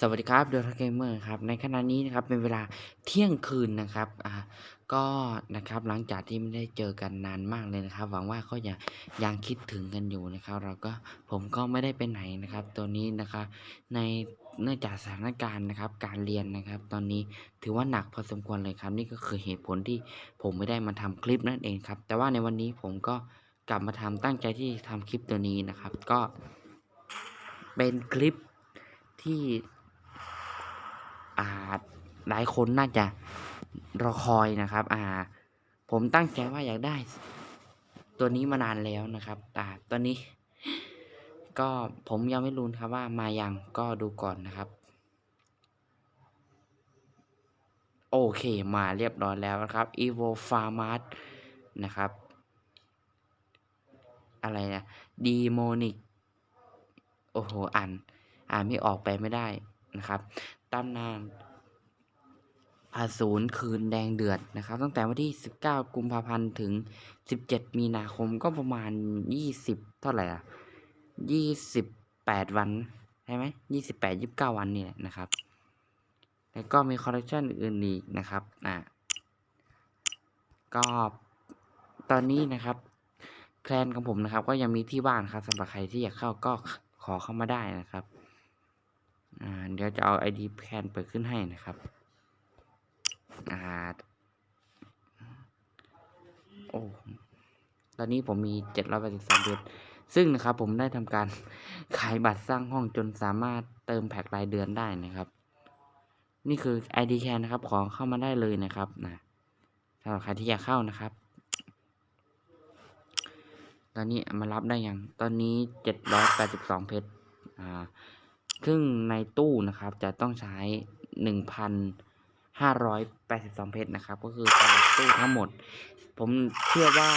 สวัสดีครับเดอะเกมเมอร์ครับในขณะนี้นะครับเป็นเวลาเที่ยงคืนนะครับอ่าก็นะครับหลังจากที่ไม่ได้เจอกันนานมากเลยนะครับ หวังว่าก็ยังยังคิดถึงกันอยู่นะครับ เราก็ผมก็ไม่ได้ไปไหนนะครับ ตัวนี้นะครับในเนื่องจากสถานการณ์นะครับ การเรียนนะครับ ตอนนี้ถือว่าหนักพอสมควรเลยครับ นี่ก็คือเหตุผลที่ผมไม่ได้มาทำคลิปนั่นเองครับ แต่ว่าในวันนี้ผมก็กลับมาทำตั้งใจที่ทำคลิปตัวนี้นะครับ ก็เป็นคลิปที่ อ่าหลายคนน่าจะรอคอยนะครับ อ่า ผมตั้งใจว่าอยากได้ ตัวนี้มานานแล้วนะครับ อ่าตัวนี้ ก็ผมยังไม่รู้นครับว่ามายังก็ดูก่อนนะครับ โอเคมาเรียบร้อยแล้วนะครับ evo farmart นะครับ อะไรนะ demonic โอ้โหอ่านอ่านไม่ออกไปไม่ได้นะครับ ตำนานอสูรคืนแดงเดือดนะครับ ตั้งแต่วันที่ 19 กุมภาพันธ์ถึง 17 มีนาคมก็ประมาณ 20 เท่าไหร่อะ 28 วันใช่ไหม28 29 วันนี่ยนะครับ แล้วก็มีคอลเลคชันอื่นอีกนะครับอะก็ตอนนี้นะครับแคลนของผมนะครับ ก็ยังมีที่ว่างครับสำหรับใครที่อยากเข้าก็ขอเข้ามาได้นะครับ เดี๋ยวจะเอา ID แคลนเปิดขึ้นให้นะครับอ่าโอ้ตอนนี้ผมมี 783เดือนซึ่งนะครับผมได้ทำการขายบัตรสร้างห้องจนสามารถเติมแพ็กรายเดือนได้นะครับ นี่คือ ID แคนนะครับ ขอเข้ามาได้เลยนะครับนะสำหรับใครที่อยากเข้านะครับ ตอนนี้มารับได้ยัง ตอนนี้เจ็ดร้อยแปดสิบสองเพชรอ่า ซึ่งในตู้นะครับจะต้องใช้หนึ่งพันห้าร้อยแปดสิบสองเพชรนะครับ ก็คือสำหรับตู้ทั้งหมด ผมเชื่อว่า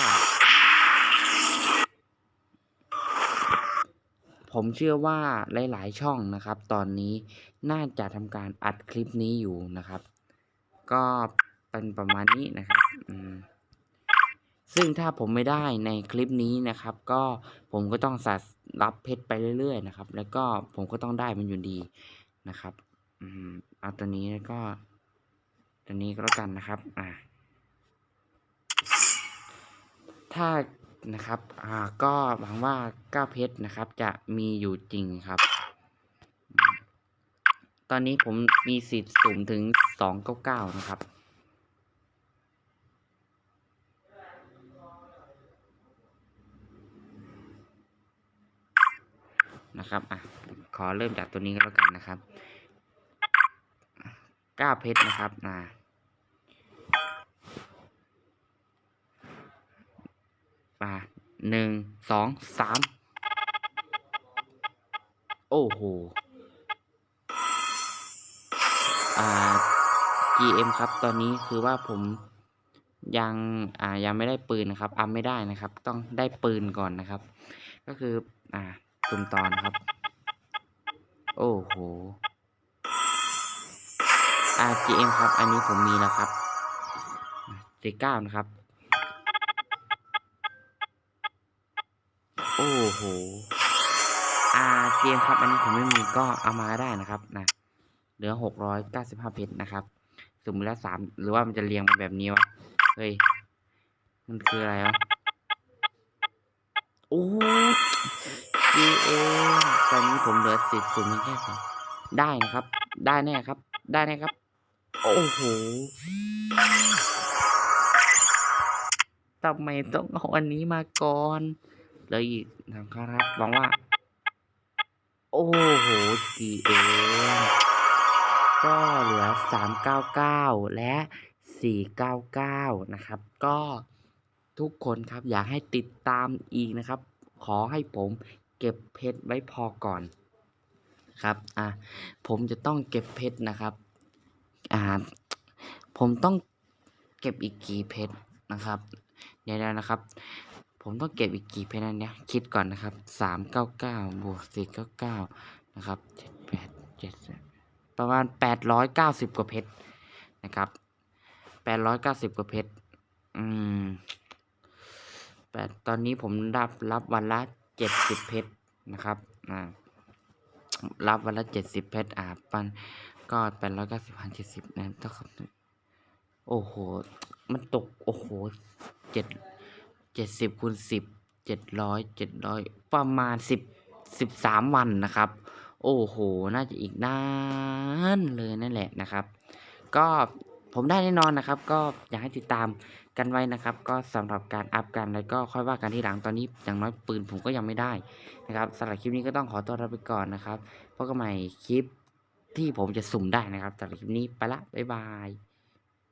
ผมเชื่อว่าหลาย ๆ ช่องนะครับ ตอนนี้น่าจะทำการอัดคลิปนี้อยู่นะครับ ก็เป็นประมาณนี้นะครับ อืม ซึ่งถ้าผมไม่ได้ในคลิปนี้นะครับ ก็ผมก็ต้องสะรับเพชรไปเรื่อยๆนะครับ แล้วก็ผมก็ต้องได้มันอยู่ดีนะครับอืมเอาตัวนี้แล้วก็ตัวนี้ก็แล้วกันนะครับอ่าถ้านะครับอ่าก็หวังว่าก้าเพชรนะครับ จะมีอยู่จริงครับ ตอนนี้ผมมีสิทธิ์สุ่มถึงสองเก้าเก้านะครับ นะครับอะขอเริ่มจากตัวนี้ก็แล้วกันนะครับก้าเพชรนะครับอ่าอ่าหนึ่งสองสามโอ้โห อ่า GM ครับ ตอนนี้คือว่าผมยัง อ่า ยังไม่ได้ปืนนะครับอัพไม่ได้นะครับ ต้องได้ปืนก่อนนะครับ ก็คือ อ่า สุ่มตอนครับ โอ้โห RGM ครับ อันนี้ผมมีแล้วครับสี่เก้านะครับ โอ้โหอ่าเกมครับ อันนี้ผมไม่มีก็เอามาได้นะครับนะเหลือหกร้อยเก้าสิบห้าเพชรนะครับสมมติแล้วสามหรือว่ามันจะเรียงมาแบบนี้วะ เฮ้ย มันคืออะไรวะ โอ้ จีเองตอนนี้ผมเหลือสิทธิ์สุ่มแค่สองได้นะครับ ได้แน่ครับ ได้แน่ครับ โอ้โหทำไมต้องเอาอันนี้มาก่อนเลยอีกนะครับหวังว่า โอ้โห GM ก็เหลือ399และ499นะครับ ก็ทุกคนครับอยากให้ติดตามอีกนะครับ ขอให้ผม เก็บเพชรไว้พอก่อนครับอะผมจะต้องเก็บเพชรนะครับอ่าผมต้องเก็บอีกกี่เพชรนะครับเดี๋ยวนะครับ ผมต้องเก็บอีกกี่เพชรนันเนี่ยคิดก่อนนะครับ399บวก499นะครับ7 8 7ปดเจ็ดประมาณ890กว่าเพชรนะครับ890กว่าเพชรอืมแปดตอนนี้ผมรับรับวันละ 70เพชรนะครับอ่ารับวันละเจ็ดสิบเพชรอ่าปันก็แปดร้อยเก้าสิบพันเจ็ดสิบนะเท่ากับโอ้โห มันตก โอ้โหเจ็ดเจ็ดสิบคูณสิบเจ็ดร้อยเจ็ดร้อยประมาณสิบสิบสามวันนะครับ โอ้โห น่าจะอีกนานเลยนั่นแหละนะครับ ก็ผมได้แน่นอนนะครับ ก็อยากให้ติดตาม กันไว้นะครับ ก็สำหรับการอัพกันแล้วก็ค่อยว่ากันที่หลังตอนนี้อย่างน้อยปืนผมก็ยังไม่ได้นะครับสำหรับคลิปนี้ก็ต้องขอตัวลาไปก่อนนะครับพบกันใหม่คลิปที่ผมจะสุ่มได้นะครับสำหรับคลิปนี้ไปละบ๊ายบาย